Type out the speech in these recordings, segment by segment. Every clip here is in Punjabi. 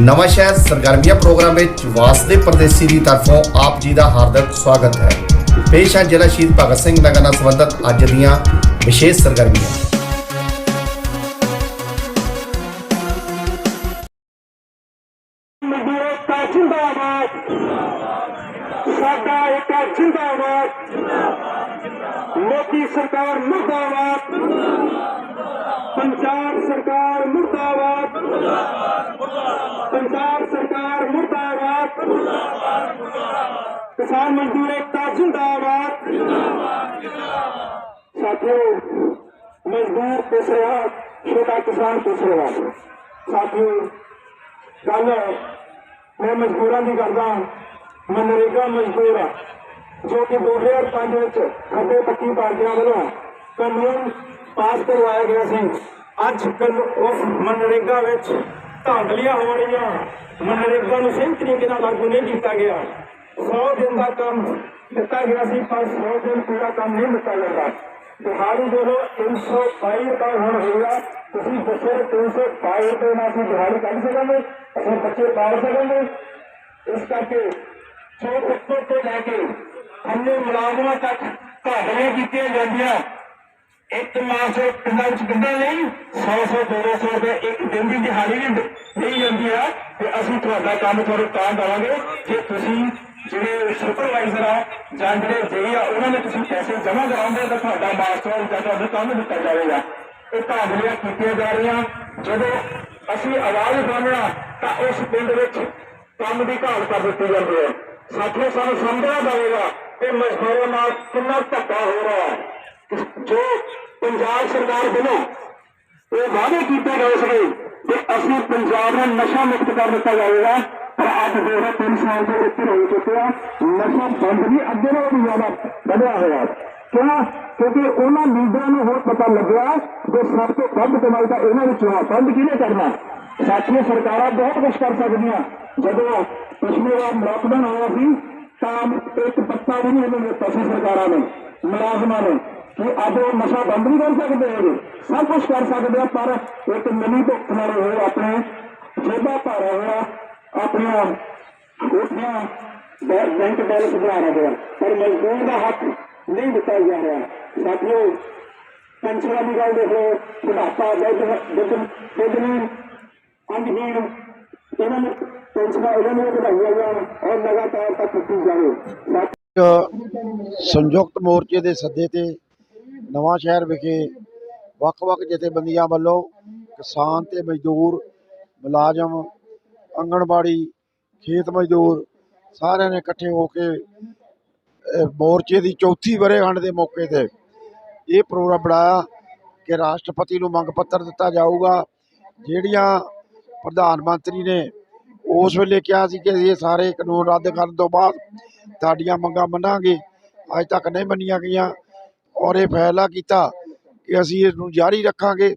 ਨਵਾਂ ਸ਼ਹਿਰ ਸਰਗਰਮੀਆਂ ਪ੍ਰੋਗਰਾਮ ਵਿੱਚ ਵਾਸਦੇ ਪਰਦੇਸੀ ਦੀ ਤਰਫੋਂ ਆਪ ਜੀ ਦਾ ਹਾਰਦਿਕ ਸਵਾਗਤ ਹੈ ਪੇਸ਼ ਹੈ ਜ਼ਿਲ੍ਹਾ ਸ਼ਹੀਦ ਭਗਤ ਸਿੰਘ ਨਗਰ ਨਾਲ ਸੰਬੰਧਿਤ ਅੱਜ ਦੀਆਂ ਵਿਸ਼ੇਸ਼ ਸਰਗਰਮੀਆਂ ਮਜ਼ਦੂਰ ਏਕਤਾ ਜਿੰਦਾਬਾਦ ਸਾਡਾ ਏਕਤਾ ਜਿੰਦਾਬਾਦ ਮੋਦੀ ਸਰਕਾਰ ਮੁਰਦਾਬਾਦ ਪੰਜਾਬ ਸਰਕਾਰ ਮੁਰਦਾਬਾਦ ਪੰਜਾਬ ਸਰਕਾਰ ਮੁਰਦਾਬਾਦ ਕਿਸਾਨ ਮਜ਼ਦੂਰ ਏਕਤਾ ਜਿੰਦਾਬਾਦ। ਸਾਥੀਓ ਮਜ਼ਦੂਰ ਪਿਸ ਰਿਹਾ ਛੋਟਾ ਕਿਸਾਨ ਪਿਸ ਰਿਹਾ। ਸਾਥੀਓ ਕੱਲ ਮੈਂ ਮਜ਼ਦੂਰਾਂ ਦੀ ਕਰਦਾ ਮਨਰੇਗਾ ਮਜ਼ਦੂਰ ਆ, ਜੋ ਕਿ 2005 ਵਿੱਚ ਖੱਬੇ ਪੱਕੀ ਪਾਰਟੀਆਂ ਵੱਲੋਂ ਕਾਨੂੰਨ ਪਾਸ ਕਰਵਾਇਆ ਗਿਆ ਸੀ। ਅੱਜ ਕੱਲ ਉਸ ਮਨਰੇਗਾ ਵਿੱਚ ਧਾਂਦਲੀਆਂ ਹੋ ਰਹੀਆਂ। ਮਨਰੇਗਾ ਨੂੰ ਸਹੀ ਤਰੀਕੇ ਨਾਲ ਲਾਗੂ ਨਹੀਂ ਕੀਤਾ ਗਿਆ। 100 ਦਿਨ ਦਾ ਕੰਮ ਦਿੱਤਾ ਗਿਆ ਸੀ, ਪਰ 100 ਦਿਨ ਪੂਰਾ ਕੰਮ ਨਹੀਂ ਦਿੱਤਾ ਜਾਂਦਾ। ਦਿਹਾੜੀ ਦੇਖੋ 322 ਰੁਪਏ ਹੁਣ ਹੋਇਆ ਤੁਸੀਂ ਦੱਸੋ 322 ਰੁਪਏ ਨਾਲ ਅਸੀਂ ਦਿਹਾੜੀ ਕੱਢ ਸਕਾਂਗੇ, ਅਸੀਂ ਬੱਚੇ ਪਾਲ ਸਕਾਂਗੇ। ਇਸ ਕਰਕੇ ਜੋ ਉੱਪਰ ਤੋਂ ਲੈ ਕੇ ਅੰਨੇ ਮੁਲਾਜ਼ਮਾਂ ਤੱਕ ਘਾਟੀਆਂ ਕੀਤੀਆਂ ਜਾਂਦੀਆਂ। ਇੱਕ ਮਾਸ ਪਿੰਡਾਂ ਵਿੱਚ ਕਿੰਨਾ ਨਹੀਂ 100 100 200 ਰੁਪਏ ਇੱਕ ਦਿਨ ਦੀ ਦਿਹਾੜੀ ਵੀ ਨਹੀਂ ਜਾਂਦੀ ਆ। ਤੇ ਅਸੀਂ ਤੁਹਾਡਾ ਕੰਮ ਤੁਹਾਨੂੰ ਤਾਂ ਦੇਵਾਂਗੇ ਜੇ ਤੁਸੀਂ ਜਿਹੜੇ ਸੁਪਰਵਾਈਜ਼ਰ ਆ, ਜਾਂ ਜਿਹੜੇ ਜੇ ਆ, ਉਹਨਾਂ ਨੇ ਤੁਸੀਂ ਪੈਸੇ ਜਮ੍ਹਾਂ ਕਰਾਉਂਦੇ ਤਾਂ ਤੁਹਾਡਾ ਮਾਸਟਰ ਜਾਂ ਤੁਹਾਨੂੰ ਕੰਮ ਦਿੱਤਾ ਜਾਵੇਗਾ। ਇਹ ਧਾਂਦਲੀਆਂ ਕੀਤੀਆਂ ਜਾ ਰਹੀਆਂ। ਜਦੋਂ ਅਸੀਂ ਆਵਾਜ਼ ਉਠਾਉਣਾ ਤਾਂ ਉਸ ਪਿੰਡ ਵਿੱਚ ਕੰਮ ਦੀ ਘਾਟ ਕਰ ਦਿੱਤੀ ਜਾਂਦੀ ਹੈ। ਸਾਥੀਓ ਸਾਨੂੰ ਸਮਝਣਾ ਪਵੇਗਾ ਕਿ ਮਜ਼ਦੂਰਾਂ ਨਾਲ ਕਿੰਨਾ ਧੱਕਾ ਹੋ ਰਿਹਾ ਹੈ। ਜੋ ਪੰਜਾਬ ਸਰਕਾਰ ਵੱਲੋਂ ਇਹ ਵਾਅਦੇ ਕੀਤੇ ਗਏ ਸੀਗੇ ਕਿ ਅਸੀਂ ਪੰਜਾਬ ਨੂੰ ਨਸ਼ਾ ਮੁਕਤ ਕਰ ਦਿੱਤਾ ਜਾਵੇਗਾ ਪਰ ਅੱਜ ਦੇਖੋ ਤਿੰਨ ਸਾਲ ਤੋਂ ਉੱਪਰ ਹੋ ਚੁੱਕਿਆ ਨਸ਼ਾ ਬੰਦ ਨਹੀਂ ਅੱਗੇ ਨਾਲੋਂ ਵੀ ਜ਼ਿਆਦਾ ਵਧਿਆ ਹੋਇਆ ਕਿਉਂ ਕਿਉਂਕਿ ਉਹਨਾਂ ਲੀਡਰਾਂ ਨੂੰ ਹੁਣ ਪਤਾ ਲੱਗਿਆ ਕਿ ਸਭ ਤੋਂ ਵੱਧ ਕਮਾਈ ਤਾਂ ਇਹਨਾਂ ਵਿੱਚੋਂ ਆ ਬੰਦ ਕਿਹਨੇ ਕਰਨਾ ਸਾਥੀਓ ਸਰਕਾਰਾਂ ਬਹੁਤ ਕੁਝ ਕਰ ਸਕਦੀਆਂ ਜਦੋਂ ਪਿਛਲੇ ਵਾਰ ਲਾਕਡਾਊਨ ਹੋਇਆ ਸੀ ਤਾਂ ਇੱਕ ਪੱਤਾ ਵੀ ਨਹੀਂ ਇਹਨਾਂ ਨੇ ਦਿੱਤਾ ਸੀ ਸਰਕਾਰਾਂ ਨੇ ਮੁਲਾਜ਼ਮਾਂ ਨੇ ਕਿ ਅੱਜ ਨਸ਼ਾ ਬੰਦ ਨਹੀਂ ਕਰ ਸਕਦੇ ਹੈਗੇ ਸਭ ਕੁਝ ਕਰ ਸਕਦੇ ਆ, ਪਰ ਇੱਕ ਮਿੰਨੀ ਭੁੱਖ ਨਾਲ ਉਹ ਆਪਣੇ ਜੇਬਾਂ ਭਾਰਾ ਹੋਇਆ, ਆਪਣੀਆਂ ਕੋਠੀਆਂ ਬੈਂਕ ਬੈਲੈਂਸ ਬਣਾ ਰਹੇ ਆ ਪਰ ਮਜ਼ਦੂਰ ਦਾ ਹੱਕ ਨਹੀਂ ਦਿੱਤਾ ਜਾ ਰਿਹਾ। ਸਾਥੀਓ ਪੈਨਸ਼ਨਾਂ ਦੀ ਗੱਲ ਦੇਖ ਲਓ, ਬੁਢਾਪਾ ਦੁੱਧ ਦੁੱਧ ਅੰਗਹੀਣ, ਇਹਨਾਂ ਨੂੰ ਪੈਨਸ਼ਨਾਂ ਇਹਨਾਂ ਨੂੰ ਵਧਾਈਆਂ ਜਾਣ ਔਰ ਲਗਾਤਾਰ ਤੱਕ ਕੀਤੀ ਜਾਵੇ। ਸੰਯੁਕਤ ਮੋਰਚੇ ਦੇ ਸੱਦੇ ਤੇ ਨਵਾਂ ਸ਼ਹਿਰ ਵਿਖੇ ਵੱਖ-ਵੱਖ ਜਥੇਬੰਦੀਆਂ ਵੱਲੋਂ ਕਿਸਾਨ ਤੇ ਮਜ਼ਦੂਰ, ਮੁਲਾਜ਼ਮ, ਆਂਗਣਵਾੜੀ, ਖੇਤ ਮਜ਼ਦੂਰ ਸਾਰਿਆਂ ਨੇ ਇਕੱਠੇ ਹੋ ਕੇ ਮੋਰਚੇ ਦੀ ਚੌਥੀ ਵਰ੍ਹੇਗੰਢ ਦੇ ਮੌਕੇ ਤੇ ਇਹ ਪ੍ਰੋਗਰਾਮ ਬਣਾਇਆ ਕਿ ਰਾਸ਼ਟਰਪਤੀ ਨੂੰ ਮੰਗ ਪੱਤਰ ਦਿੱਤਾ ਜਾਊਗਾ। ਜਿਹੜੀਆਂ ਪ੍ਰਧਾਨ ਮੰਤਰੀ ਨੇ ਉਸ ਵੇਲੇ ਕਿਹਾ ਸੀ ਕਿ ਇਹ ਸਾਰੇ ਕਾਨੂੰਨ ਰੱਦ ਕਰਨ ਤੋਂ ਬਾਅਦ ਤੁਹਾਡੀਆਂ ਮੰਗਾਂ ਮੰਨਾਂਗੇ। ਅੱਜ ਤੱਕ ਨਹੀਂ ਮੰਨੀਆਂ ਗਈਆਂ। ਔਰ ਇਹ ਫੈਸਲਾ ਕੀਤਾ ਕਿ ਅਸੀਂ ਇਸ ਨੂੰ ਜਾਰੀ ਰੱਖਾਂਗੇ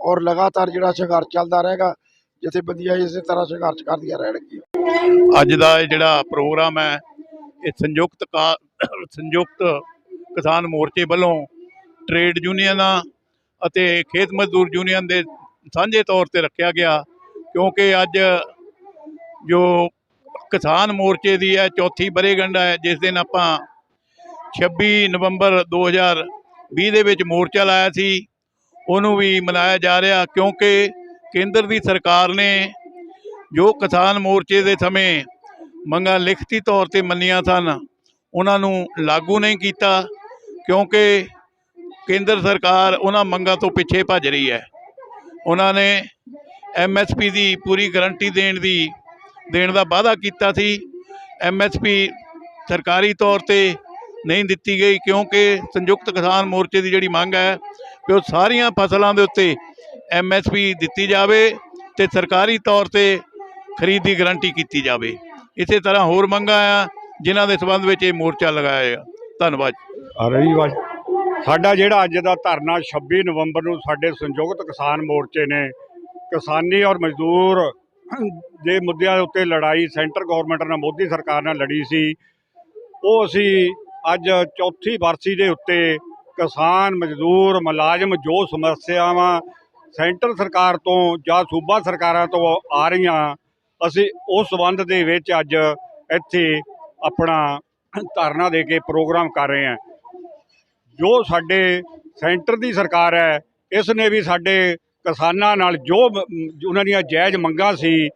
ਔਰ ਲਗਾਤਾਰ ਜਿਹੜਾ ਸੰਘਰਸ਼ ਚੱਲਦਾ ਰਹੇਗਾ, ਜਥੇਬੰਦੀਆਂ ਇਸੇ ਤਰ੍ਹਾਂ ਸੰਘਰਸ਼ ਕਰਦੀਆਂ ਰਹਿਣਗੀਆਂ। ਅੱਜ ਦਾ ਇਹ ਜਿਹੜਾ ਪ੍ਰੋਗਰਾਮ ਹੈ, ਇਹ ਸੰਯੁਕਤ ਕਾ- ਸੰਯੁਕਤ ਕਿਸਾਨ ਮੋਰਚੇ ਵੱਲੋਂ ਟ੍ਰੇਡ ਯੂਨੀਅਨਾਂ ਅਤੇ ਖੇਤ ਮਜ਼ਦੂਰ ਯੂਨੀਅਨ ਦੇ ਸਾਂਝੇ ਤੌਰ ਤੇ ਰੱਖਿਆ ਗਿਆ, ਕਿਉਂਕਿ ਅੱਜ ਜੋ ਕਿਸਾਨ ਮੋਰਚੇ ਦੀ ਹੈ ਚੌਥੀ ਵਰ੍ਹੇਗੰਢ ਹੈ, ਜਿਸ ਦਿਨ ਆਪਾਂ 26 ਨਵੰਬਰ 2020 ਦੇ ਵਿੱਚ ਮੋਰਚਾ ਲਾਇਆ ਸੀ। ਉਹਨੂੰ ਵੀ ਮਨਾਇਆ ਜਾ ਰਿਹਾ ਕਿਉਂਕਿ ਕੇਂਦਰ ਦੀ ਸਰਕਾਰ ਨੇ ਜੋ ਕਿਸਾਨ ਮੋਰਚੇ ਦੇ ਸਮੇਂ ਮੰਗਾਂ ਲਿਖਤੀ ਤੌਰ ਤੇ ਮੰਨੀਆਂ ਸਨ, ਉਹਨਾਂ ਨੂੰ ਲਾਗੂ ਨਹੀਂ ਕੀਤਾ ਕਿਉਂਕਿ ਕੇਂਦਰ ਸਰਕਾਰ ਉਹਨਾਂ ਮੰਗਾਂ ਤੋਂ ਪਿੱਛੇ ਭੱਜ ਰਹੀ ਹੈ। ਉਹਨਾਂ ਨੇ ਐਮਐਸਪੀ ਦੀ ਪੂਰੀ ਗਾਰੰਟੀ ਦੇਣ ਦੀ, ਦੇਣ ਦਾ ਵਾਅਦਾ ਕੀਤਾ ਸੀ। ਐਮਐਸਪੀ ਸਰਕਾਰੀ ਤੌਰ ਤੇ ਨਹੀਂ ਦਿੱਤੀ ਗਈ ਕਿਉਂਕਿ ਸੰਯੁਕਤ ਕਿਸਾਨ ਮੋਰਚੇ ਦੀ ਜਿਹੜੀ ਮੰਗ ਹੈ ਕਿ ਉਹ ਸਾਰੀਆਂ ਫਸਲਾਂ ਦੇ ਉੱਤੇ ਐਮਐਸਪੀ ਦਿੱਤੀ ਜਾਵੇ ਤੇ ਸਰਕਾਰੀ ਤੌਰ ਤੇ ਖਰੀਦ ਦੀ ਗਾਰੰਟੀ ਕੀਤੀ ਜਾਵੇ। ਇਸੇ ਤਰ੍ਹਾਂ ਹੋਰ ਮੰਗਾਂ ਆ, ਜਿਨ੍ਹਾਂ ਦੇ ਸਬੰਧ ਵਿੱਚ ਇਹ ਮੋਰਚਾ ਲਗਾਇਆ ਜਾਏਗਾ ਧੰਨਵਾਦ ਰਹੀ ਵਾਜ ਸਾਡਾ ਜਿਹੜਾ ਅੱਜ ਦਾ ਧਰਨਾ 26 ਨਵੰਬਰ ਨੂੰ ਸਾਡੇ ਸੰਯੁਕਤ ਕਿਸਾਨ ਮੋਰਚੇ ਨੇ, ਕਿਸਾਨੀ ਔਰ ਮਜ਼ਦੂਰ ਦੇ ਮੁੱਦਿਆਂ ਦੇ ਉੱਤੇ ਲੜਾਈ ਸੈਂਟਰ ਗਵਰਨਮੈਂਟ ਨਾਲ ਮੋਦੀ ਸਰਕਾਰ ਨਾਲ ਲੜੀ ਸੀ, ਉਹ ਅਸੀਂ ਅੱਜ ਚੌਥੀ ਵਰਸੀ ਦੇ ਉੱਤੇ ਕਿਸਾਨ ਮਜ਼ਦੂਰ ਮੁਲਾਜ਼ਮ ਜੋ ਸਮੱਸਿਆਵਾਂ ਸੈਂਟਰ ਸਰਕਾਰ ਤੋਂ ਜਾਂ ਸੂਬਾ ਸਰਕਾਰਾਂ ਤੋਂ ਆ ਰਹੀਆਂ, ਅਸੀਂ ਉਸ ਸੰਬੰਧ ਦੇ ਵਿੱਚ ਅੱਜ ਇੱਥੇ ਆਪਣਾ ਧਰਨਾ ਦੇ ਕੇ ਪ੍ਰੋਗਰਾਮ ਕਰ ਰਹੇ ਹਾਂ। ਜੋ ਸਾਡੇ ਸੈਂਟਰ ਦੀ ਸਰਕਾਰ ਹੈ, ਇਸ ਨੇ ਵੀ ਸਾਡੇ ਕਿਸਾਨਾਂ ਨਾਲ ਜੋ ਉਹਨਾਂ ਦੀਆਂ ਜਾਇਜ਼ ਮੰਗਾਂ ਸੀ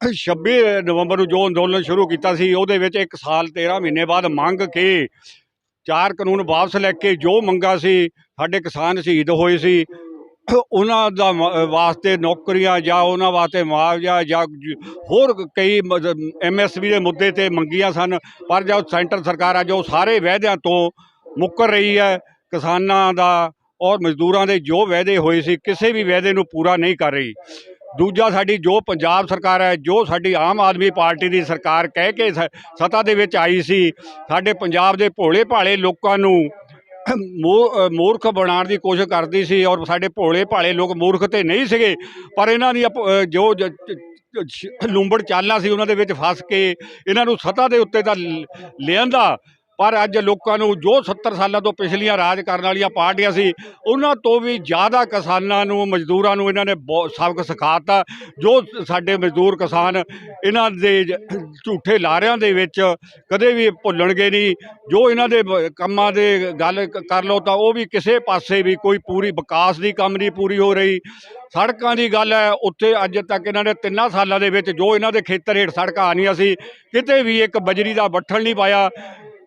26 ਨਵੰਬਰ ਨੂੰ ਜੋ ਅੰਦੋਲਨ ਸ਼ੁਰੂ ਕੀਤਾ ਸੀ, ਉਹਦੇ ਵਿੱਚ 1 ਸਾਲ 13 ਮਹੀਨੇ ਬਾਅਦ ਮੰਗ ਕੇ? ਚਾਰ ਕਾਨੂੰਨ ਵਾਪਸ ਲੈ ਕੇ ਜੋ ਮੰਗਾ ਸੀ, ਸਾਡੇ ਕਿਸਾਨ ਸ਼ਹੀਦ ਹੋਏ ਸੀ। ਉਹਨਾਂ ਦਾ ਵਾਸਤੇ ਨੌਕਰੀਆਂ ਜਾਂ ਉਹਨਾਂ ਵਾਸਤੇ ਮੁਆਵਜ਼ਾ ਜਾਂ ਹੋਰ ਕਈ ਐਮਐਸਪੀ ਦੇ ਮੁੱਦੇ ਤੇ ਮੰਗੀਆਂ ਸਨ, ਪਰ ਜਦ ਸੈਂਟਰ ਸਰਕਾਰ ਅੱਜ ਉਹ ਸਾਰੇ ਵਾਅਦਿਆਂ ਤੋਂ ਮੁੱਕਰ ਰਹੀ ਹੈ, ਕਿਸਾਨਾਂ ਦਾ ਔਰ ਮਜ਼ਦੂਰਾਂ ਦੇ ਜੋ ਵਾਅਦੇ ਹੋਏ ਸੀ, ਕਿਸੇ ਵੀ ਵਾਅਦੇ ਨੂੰ ਪੂਰਾ ਨਹੀਂ ਕਰ ਰਹੀ। ਦੂਜਾ ਸਾਡੀ ਜੋ ਪੰਜਾਬ ਸਰਕਾਰ ਹੈ, ਜੋ ਸਾਡੀ ਆਮ ਆਦਮੀ ਪਾਰਟੀ ਦੀ ਸਰਕਾਰ ਕਹਿ ਕੇ ਸ- ਸੱਤਾ ਦੇ ਵਿੱਚ ਆਈ ਸੀ, ਸਾਡੇ ਪੰਜਾਬ ਦੇ ਭੋਲੇ ਭਾਲੇ ਲੋਕਾਂ ਨੂੰ ਮੂ- ਮੂਰਖ ਬਣਾਉਣ ਦੀ ਕੋਸ਼ਿਸ਼ ਕਰਦੀ ਸੀ ਔਰ ਸਾਡੇ ਭੋਲੇ ਭਾਲੇ ਲੋਕ ਮੂਰਖ ਤੇ ਨਹੀਂ ਸੀਗੇ, ਪਰ ਇਹਨਾਂ ਦੀ ਜੋ ਜ- ਲੂੰਬੜ ਚਾਲਾਂ ਸੀ ਉਹਨਾਂ ਦੇ ਵਿੱਚ ਫਸ ਕੇ ਇਹਨਾਂ ਨੂੰ ਸੱਤਾ ਦੇ ਉੱਤੇ ਤਾਂ ਲ- ਲਿਆਂਦਾ ਪਰ ਅੱਜ ਲੋਕਾਂ ਨੂੰ ਜੋ 70 ਸਾਲਾਂ ਤੋਂ ਪਿਛਲੀਆਂ ਰਾਜ ਕਰਨ ਵਾਲੀਆਂ ਪਾਰਟੀਆਂ ਸੀ, ਉਹਨਾਂ ਤੋਂ ਵੀ ਜ਼ਿਆਦਾ ਕਿਸਾਨਾਂ ਨੂੰ, ਮਜ਼ਦੂਰਾਂ ਨੂੰ ਇਹਨਾਂ ਨੇ ਬਹੁਤ ਸਬਕ ਸਿਖਾਤਾ। ਜੋ ਸਾਡੇ ਮਜ਼ਦੂਰ ਕਿਸਾਨ ਇਹਨਾਂ ਦੇ ਝੂਠੇ ਲਾਰਿਆਂ ਦੇ ਵਿੱਚ ਕਦੇ ਵੀ ਭੁੱਲਣਗੇ ਨਹੀਂ। ਜੋ ਇਹਨਾਂ ਦੇ ਕੰਮਾਂ ਦੇ ਗੱਲ ਕਰ ਲਓ ਤਾਂ ਉਹ ਵੀ ਕਿਸੇ ਪਾਸੇ ਵੀ ਕੋਈ ਪੂਰੀ ਵਿਕਾਸ ਦੀ ਕੰਮ ਨਹੀਂ ਪੂਰੀ ਹੋ ਰਹੀ। ਸੜਕਾਂ ਦੀ ਗੱਲ ਹੈ, ਉੱਥੇ ਅੱਜ ਤੱਕ ਇਹਨਾਂ ਨੇ ਤਿੰਨਾਂ ਸਾਲਾਂ ਦੇ ਵਿੱਚ ਜੋ ਇਹਨਾਂ ਦੇ ਖੇਤਰ ਹੇਠ ਸੜਕਾਂ ਆਣੀਆਂ ਸੀ, ਕਿਤੇ ਵੀ ਇੱਕ ਬਜਰੀ ਦਾ ਬੱਠਲ ਨਹੀਂ ਪਾਇਆ।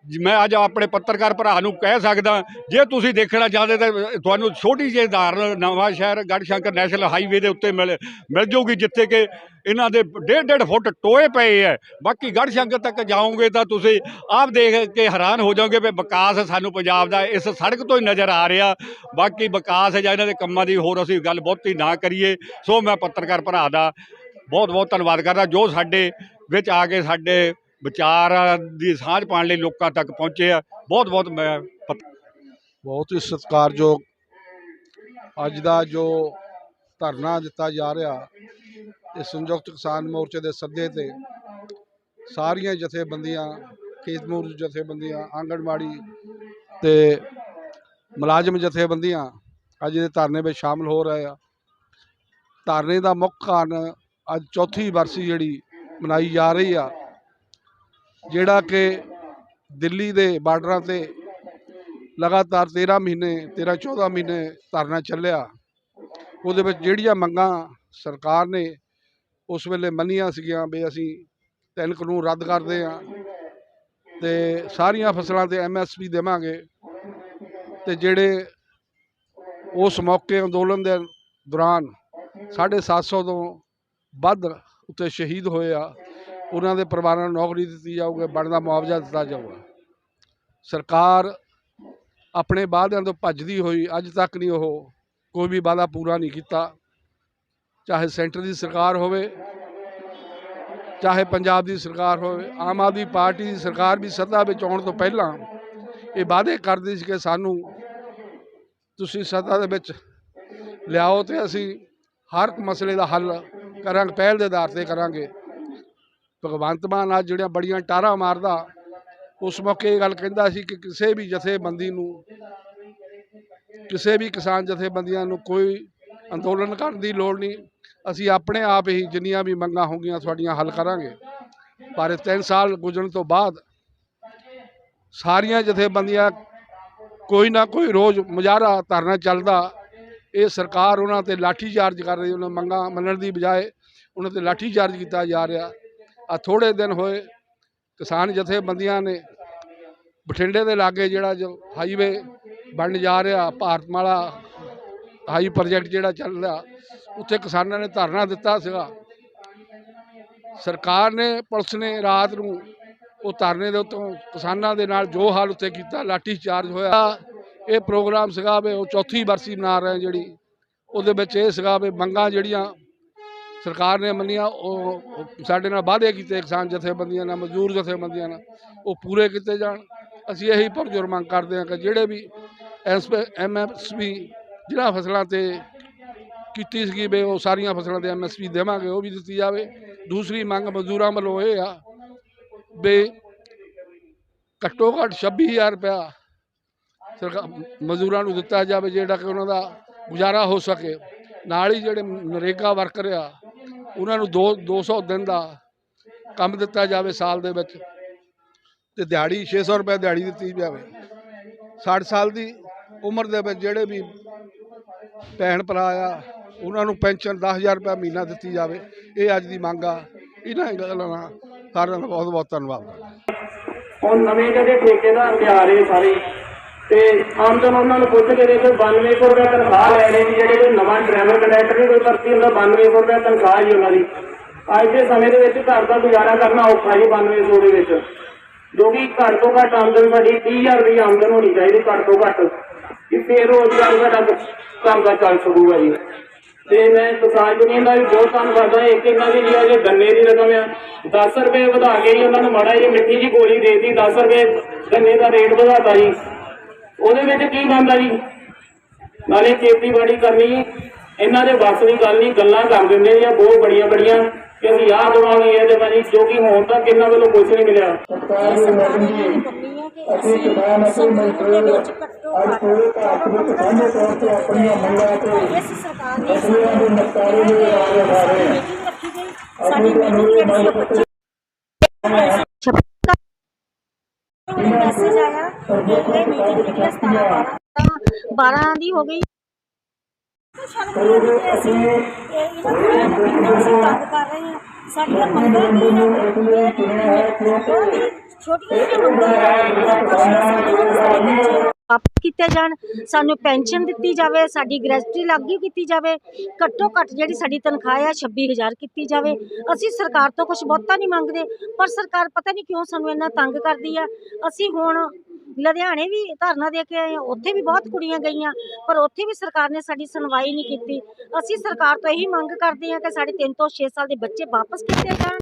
ਮੈਂ ਅੱਜ ਆਪਣੇ ਪੱਤਰਕਾਰ ਭਰਾ ਨੂੰ ਕਹਿ ਸਕਦਾ, ਜੇ ਤੁਸੀਂ ਦੇਖਣਾ ਚਾਹਦੇ ਤਾਂ ਤੁਹਾਨੂੰ ਛੋਟੀ ਜਿਹੀ ਧਾਰਨ ਨਵਾਂ ਸ਼ਹਿਰ ਗੜਸ਼ੰਕਰ ਨੈਸ਼ਨਲ ਹਾਈਵੇ ਦੇ ਉੱਤੇ ਮਿਲ ਮਿਲ ਜਾਊਗੀ ਜਿੱਥੇ ਕਿ ਇਹਨਾਂ ਦੇ ਡੇਢ ਡੇਢ ਫੁੱਟ ਟੋਏ ਪਏ ਹੈ ਬਾਕੀ ਗੜਸ਼ੰਕਰ ਤੱਕ ਜਾਓਗੇ ਤਾਂ ਤੁਸੀਂ ਆਪ ਦੇਖ ਕੇ ਹੈਰਾਨ ਹੋ ਜਾਓਗੇ ਵੀ ਵਿਕਾਸ ਸਾਨੂੰ ਪੰਜਾਬ ਦਾ ਇਸ ਸੜਕ ਤੋਂ ਹੀ ਨਜ਼ਰ ਆ ਰਿਹਾ। ਬਾਕੀ ਵਿਕਾਸ ਜਾਂ ਇਹਨਾਂ ਦੇ ਕੰਮਾਂ ਦੀ ਹੋਰ ਅਸੀਂ ਗੱਲ ਬਹੁਤੀ ਨਾ ਕਰੀਏ। ਸੋ ਮੈਂ ਪੱਤਰਕਾਰ ਭਰਾ ਦਾ ਬਹੁਤ ਬਹੁਤ ਧੰਨਵਾਦ ਕਰਦਾ। ਜੋ ਸਾਡੇ ਵਿੱਚ ਆ ਕੇ ਸਾਡੇ ਵਿਚਾਰਾਂ ਦੀ ਸਾਂਝ ਪਾਉਣ ਲਈ ਲੋਕਾਂ ਤੱਕ ਪਹੁੰਚੇ ਆ। ਬਹੁਤ ਬਹੁਤ ਮੈਂ ਪੱਤ- ਬਹੁਤ ਹੀ ਸਤਿਕਾਰਯੋਗ ਅੱਜ ਦਾ ਜੋ ਧਰਨਾ ਦਿੱਤਾ ਜਾ ਰਿਹਾ, ਇਹ ਸੰਯੁਕਤ ਕਿਸਾਨ ਮੋਰਚੇ ਦੇ ਸੱਦੇ ਤੇ ਸਾਰੀਆਂ ਜਥੇਬੰਦੀਆਂ, ਖੇਤ ਮਜ਼ਦੂਰ ਜਥੇਬੰਦੀਆਂ, ਆਂਗਣਵਾੜੀ ਤੇ ਮੁਲਾਜ਼ਮ ਜਥੇਬੰਦੀਆਂ ਅੱਜ ਦੇ ਧਰਨੇ ਵਿੱਚ ਸ਼ਾਮਲ ਹੋ ਰਹੇ ਆ। ਧਰਨੇ ਦਾ ਮੁੱਖ ਕਾਰਨ ਅੱਜ ਚੌਥੀ ਵਰਸੀ ਜਿਹੜੀ ਮਨਾਈ ਜਾ ਰਹੀ ਆ ਜਿਹੜਾ ਕਿ ਦਿੱਲੀ ਦੇ ਬਾਰਡਰਾਂ ਤੇ ਲਗਾਤਾਰ 13 ਮਹੀਨੇ 13 14 ਮਹੀਨੇ ਧਰਨਾ ਚੱਲਿਆ। ਉਹਦੇ ਵਿੱਚ ਜਿਹੜੀਆਂ ਮੰਗਾਂ ਸਰਕਾਰ ਨੇ ਉਸ ਵੇਲੇ ਮੰਨੀਆਂ ਸੀਗੀਆਂ ਵੀ ਅਸੀਂ ਤਿੰਨ ਕਾਨੂੰਨ ਰੱਦ ਕਰਦੇ ਹਾਂ ਤੇ ਸਾਰੀਆਂ ਫਸਲਾਂ ਤੇ ਐਮਐਸਪੀ ਦੇਵਾਂਗੇ ਤੇ ਜਿਹੜੇ ਉਸ ਮੌਕੇ ਅੰਦੋਲਨ ਦੇ ਦੌਰਾਨ 750 ਤੋਂ ਵੱਧ ਉੱਤੇ ਸ਼ਹੀਦ ਹੋਏ ਆ ਉਹਨਾਂ ਦੇ ਪਰਿਵਾਰਾਂ ਨੂੰ ਨੌਕਰੀ ਦਿੱਤੀ ਜਾਊਗੀ, ਬਣਦਾ ਮੁਆਵਜ਼ਾ ਦਿੱਤਾ ਜਾਊਗਾ। ਸਰਕਾਰ ਆਪਣੇ ਵਾਅਦਿਆਂ ਤੋਂ ਭੱਜਦੀ ਹੋਈ ਅੱਜ ਤੱਕ ਨਹੀਂ ਉਹ ਕੋਈ ਵੀ ਵਾਅਦਾ ਪੂਰਾ ਨਹੀਂ ਕੀਤਾ। ਚਾਹੇ ਸੈਂਟਰ ਦੀ ਸਰਕਾਰ ਹੋਵੇ, ਚਾਹੇ ਪੰਜਾਬ ਦੀ ਸਰਕਾਰ ਹੋਵੇ, ਆਮ ਆਦਮੀ ਪਾਰਟੀ ਦੀ ਸਰਕਾਰ ਵੀ ਸੱਤਾ ਵਿੱਚ ਆਉਣ ਤੋਂ ਪਹਿਲਾਂ ਇਹ ਵਾਅਦੇ ਕਰਦੀ ਸੀ ਕਿ ਸਾਨੂੰ ਤੁਸੀਂ ਸੱਤਾ ਦੇ ਵਿੱਚ ਲਿਆਓ ਤੇ ਅਸੀਂ ਹਰ ਮਸਲੇ ਦਾ ਹੱਲ ਕਰਾਂਗੇ, ਪਹਿਲ ਦੇ ਆਧਾਰ ਤੇ ਕਰਾਂਗੇ। ਭਗਵੰਤ ਮਾਨ ਅੱਜ ਜਿਹੜੀਆਂ ਬੜੀਆਂ ਟਾਰਾਂ ਮਾਰਦਾ, ਉਸ ਮੌਕੇ ਇਹ ਗੱਲ ਕਹਿੰਦਾ ਸੀ ਕਿ ਕਿਸੇ ਵੀ ਜਥੇਬੰਦੀ ਨੂੰ, ਕਿਸੇ ਵੀ ਕਿਸਾਨ ਜਥੇਬੰਦੀਆਂ ਨੂੰ ਕੋਈ ਅੰਦੋਲਨ ਕਰਨ ਦੀ ਲੋੜ ਨਹੀਂ। ਅਸੀਂ ਆਪਣੇ ਆਪ ਹੀ ਜਿੰਨੀਆਂ ਵੀ ਮੰਗਾਂ ਹੋਗੀਆਂ ਤੁਹਾਡੀਆਂ ਹੱਲ ਕਰਾਂਗੇ। ਪਰ ਇਹ ਤਿੰਨ ਸਾਲ ਗੁਜ਼ਰਨ ਤੋਂ ਬਾਅਦ ਸਾਰੀਆਂ ਜਥੇਬੰਦੀਆਂ ਕੋਈ ਨਾ ਕੋਈ ਰੋਜ਼ ਮੁਜ਼ਾਹਰਾ ਧਰਨਾ ਚੱਲਦਾ। ਇਹ ਸਰਕਾਰ ਉਹਨਾਂ ਤੇ ਲਾਠੀ ਚਾਰਜ ਕਰ ਰਹੀ ਉਹਨਾਂ ਮੰਗਾਂ ਮੰਨਣ ਦੀ ਬਜਾਏ ਉਹਨਾਂ ਤੇ ਲਾਠੀ ਚਾਰਜ ਕੀਤਾ ਜਾ ਰਿਹਾ। ਆ ਥੋੜੇ ਦਿਨ ਹੋਏ, ਕਿਸਾਨ ਜਥੇਬੰਦੀਆਂ ਨੇ ਬਠਿੰਡੇ ਦੇ ਲਾਗੇ ਜਿਹੜਾ ਜੋ ਹਾਈਵੇ ਬਣ ਜਾ ਰਿਹਾ, ਭਾਰਤਮਾਲਾ ਹਾਈ ਪ੍ਰੋਜੈਕਟ ਜਿਹੜਾ ਚੱਲ ਰਿਹਾ, ਉੱਥੇ ਕਿਸਾਨਾਂ ਨੇ ਧਰਨਾ ਦਿੱਤਾ ਸੀਗਾ। ਸਰਕਾਰ ਨੇ, ਪੁਲਿਸ ਨੇ ਰਾਤ ਨੂੰ ਉਹ ਧਰਨੇ ਦੇ ਉੱਤੋਂ ਕਿਸਾਨਾਂ ਦੇ ਨਾਲ ਜੋ ਹਾਲ ਉੱਤੇ ਕੀਤਾ, ਲਾਠੀ ਚਾਰਜ ਹੋਇਆ। ਇਹ ਪ੍ਰੋਗਰਾਮ ਸੀਗਾ ਵੀ ਉਹ ਚੌਥੀ ਬਰਸੀ ਮਨਾ ਰਹੇ ਜਿਹੜੀ, ਉਹਦੇ ਵਿੱਚ ਇਹ ਸੀਗਾ ਵੀ ਮੰਗਾਂ ਜਿਹੜੀਆਂ ਸਰਕਾਰ ਨੇ ਮੰਨੀਆਂ, ਉਹ ਸਾਡੇ ਨਾਲ ਵਾਅਦੇ ਕੀਤੇ ਕਿਸਾਨ ਜਥੇਬੰਦੀਆਂ ਨਾਲ, ਮਜ਼ਦੂਰ ਜਥੇਬੰਦੀਆਂ ਨਾਲ, ਉਹ ਪੂਰੇ ਕੀਤੇ ਜਾਣ। ਅਸੀਂ ਇਹੀ ਪੁਰਜੋਰ ਮੰਗ ਕਰਦੇ ਹਾਂ ਕਿ ਜਿਹੜੇ ਵੀ ਐਮਐਸਪੀ ਜਿਹੜਾ ਫਸਲਾਂ ਤੇ ਕੀਤੀ ਸੀਗੀ ਵੀ ਉਹ ਸਾਰੀਆਂ ਫਸਲਾਂ ਤੇ ਐਮਐਸਪੀ ਦੇਵਾਂਗੇ, ਉਹ ਵੀ ਦਿੱਤੀ ਜਾਵੇ। ਦੂਸਰੀ ਮੰਗ ਮਜ਼ਦੂਰਾਂ ਵੱਲੋਂ ਇਹ ਆ ਵੀ ਘੱਟੋ ਘੱਟ 26000 ਰੁਪਇਆ ਸਰਕਾਰ, ਮਜ਼ਦੂਰਾਂ ਨੂੰ ਦਿੱਤਾ ਜਾਵੇ, ਜਿਹੜਾ ਕਿ ਉਹਨਾਂ ਦਾ ਗੁਜ਼ਾਰਾ ਹੋ ਸਕੇ। ਨਾਲ ਹੀ ਜਿਹੜੇ ਨਰੇਗਾ ਵਰਕਰ ਆ ਉਹਨਾਂ ਨੂੰ 2 200 ਦਿਨ ਦਾ ਕੰਮ ਦਿੱਤਾ ਜਾਵੇ ਸਾਲ ਦੇ ਵਿੱਚ। ਤੇ ਦਿਹਾੜੀ 600 ਰੁਪਏ ਦਿਹਾੜੀ ਦਿੱਤੀ ਜਾਵੇ। 60 ਸਾਲ ਦੀ ਉਮਰ ਦੇ ਵਿੱਚ ਜਿਹੜੇ ਵੀ ਭੈਣ ਭਰਾ ਆ, ਉਹਨਾਂ ਨੂੰ ਪੈਨਸ਼ਨ 10000 ਰੁਪਏ ਮਹੀਨਾ ਦਿੱਤੀ ਜਾਵੇ। ਇਹ ਅੱਜ ਦੀ ਮੰਗ ਆ। ਇਹਨਾਂ ਗੱਲਾਂ ਨਾਲ ਸਾਰਿਆਂ ਦਾ ਬਹੁਤ ਬਹੁਤ ਧੰਨਵਾਦ। ਹੁਣ ਨਵੇਂ ਜਿਹੜੇ ਠੇਕੇਦਾਰ ਤਿਆਰ ਇਹ ਸਾਰੇ, ਤੇ ਆਮਦਨ ਉਹਨਾਂ ਨੂੰ ਪੁੱਛ ਕੇ ਦੇਖੋ 9200 ਰੁਪਏ ਤਨਖਾਹ ਲੈ ਰਹੇ ਨੇ ਜਿਹੜੇ ਕੋਈ ਨਵਾਂ ਡਰਾਈਵਰ ਕੰਡਕਟਰ ਦੀ ਕੋਈ ਭਰਤੀ ਹੁੰਦਾ 9200 ਰੁਪਏ ਤਨਖਾਹ ਹੀ ਉਹਨਾਂ ਦੀ। ਅੱਜ ਦੇ ਸਮੇਂ ਦੇ ਵਿੱਚ ਘਰ ਦਾ ਗੁਜ਼ਾਰਾ ਕਰਨਾ ਔਖਾ ਜੀ 9200 ਦੇ ਵਿੱਚ। ਜੋ ਕਿ ਘੱਟ ਤੋਂ ਘੱਟ ਆਮਦਨ ਸਾਡੀ 30000 ਰੁਪਏ ਆਮਦਨ ਹੋਣੀ ਚਾਹੀਦੀ, ਘੱਟ ਤੋਂ ਘੱਟ। ਕਿ ਫੇਰ ਰੋਜ਼ਗਾਰ ਸਾਡਾ ਘਰ ਦਾ ਚੱਲ ਸਕੂਗਾ ਜੀ। ਤੇ ਮੈਂ ਕਿਸਾਨ ਯੂਨੀਅਨ ਦਾ ਵੀ ਬਹੁਤ ਧੰਨਵਾਦ ਹਾਂ। ਇੱਕ ਇਹਨਾਂ ਦੀ ਜਿਹੜੀ ਗੰਨੇ ਦੀ ਰਕਮ ਆ 10 ਰੁਪਏ ਵਧਾ ਕੇ ਹੀ ਉਹਨਾਂ ਨੂੰ ਮਾੜਾ ਜਿਹੀ ਮਿੱਠੀ ਜੀ ਗੋਲੀ ਦੇਤੀ 10 ਰੁਪਏ ਗੰਨੇ ਦਾ ਰੇਟ ਵਧਾਤਾ ਜੀ। ਉਹਦੇ ਵਿੱਚ ਕੀ ਬਣਦਾ ਜੀ? ਨਾਲੇ ਖੇਤੀਬਾੜੀ ਕਰਨੀ ਇਹਨਾਂ ਦੇ ਵੱਸ ਦੀ ਗੱਲ ਨਹੀਂ ਗੱਲਾਂ ਕਰ ਦਿੰਦੇ ਜੀ ਬਹੁਤ ਬੜੀਆਂ ਬੜੀਆਂ ਕਿ ਅਸੀਂ ਆਹ ਦਵਾਂਗੇ ਇਹ ਦੇਵਾਂਗੇ ਜੋ ਕਿ ਹੁਣ ਤੱਕ ਇਹਨਾਂ ਵੱਲੋਂ ਕੁਝ ਨਹੀਂ ਮਿਲਿਆ। ਅਸੀਂ ਕਿਸਾਨ ਅਤੇ ਮਜ਼ਦੂਰ ਅੱਜ ਪੂਰੇ ਭਾਰਤ ਵਿੱਚ ਸਾਂਝੇ ਤੌਰ ਤੇ ਆਪਣੀਆਂ ਮੰਗਾਂ ਤੇ ਇਸ ਸਰਕਾਰ ਨੇ ਦੇ ਨਿਪਟਾਰੇ ਦੇ ਹਾਂ ਰੱਖੀ ਗਈ। ਸਾਡੀ ਮੀਟਿੰਗ ਮੈਸੇਜ ਆਇਆ ਕਿ ਇਹ ਮੀਟਿੰਗ ਜਿਹੜੀ ਹੈ 17 12 ਦੀ ਹੋ ਗਈ ਸ਼ਰਮ ਨਹੀਂ ਅਸੀਂ ਇਹ ਇਹਨਾਂ ਨੂੰ? ਅਸੀਂ ਤੰਗ ਕਰ ਰਹੇ ਹਾਂ ਸਾਡੀਆਂ ਮੰਗਾਂ ਕੀ ਹੈ ਛੋਟੀਆਂ ਜਿਹੀਆਂ ਮੰਗਾਂ ਹੈ ਵਾਪਸ ਕੀਤੇ ਜਾਣ, ਸਾਨੂੰ ਪੈਨਸ਼ਨ ਦਿੱਤੀ ਜਾਵੇ, ਸਾਡੀ ਗ੍ਰੈਜੂਟੀ ਲਾਗੂ ਕੀਤੀ ਜਾਵੇ, ਘੱਟੋ ਘੱਟ ਜਿਹੜੀ ਸਾਡੀ ਤਨਖਾਹ ਆ 26000 ਕੀਤੀ ਜਾਵੇ। ਅਸੀਂ ਸਰਕਾਰ ਤੋਂ ਕੁਝ ਬਹੁਤਾ ਨਹੀਂ ਮੰਗਦੇ, ਪਰ ਸਰਕਾਰ ਪਤਾ ਨਹੀਂ ਕਿਉਂ ਸਾਨੂੰ ਇੰਨਾ ਤੰਗ ਕਰਦੀ ਆ। ਅਸੀਂ ਹੁਣ ਲੁਧਿਆਣੇ ਵੀ ਧਰਨਾ ਦੇ ਕੇ ਆਏ ਹਾਂ ਉੱਥੇ ਵੀ ਬਹੁਤ ਕੁੜੀਆਂ ਗਈਆਂ, ਪਰ ਉੱਥੇ ਵੀ ਸਰਕਾਰ ਨੇ ਸਾਡੀ ਸੁਣਵਾਈ ਨਹੀਂ ਕੀਤੀ। ਅਸੀਂ ਸਰਕਾਰ ਤੋਂ ਇਹੀ ਮੰਗ ਕਰਦੇ ਹਾਂ ਕਿ ਸਾਡੇ 3 ਤੋਂ 6 ਸਾਲ ਦੇ ਬੱਚੇ ਵਾਪਸ ਕੀਤੇ ਜਾਣ।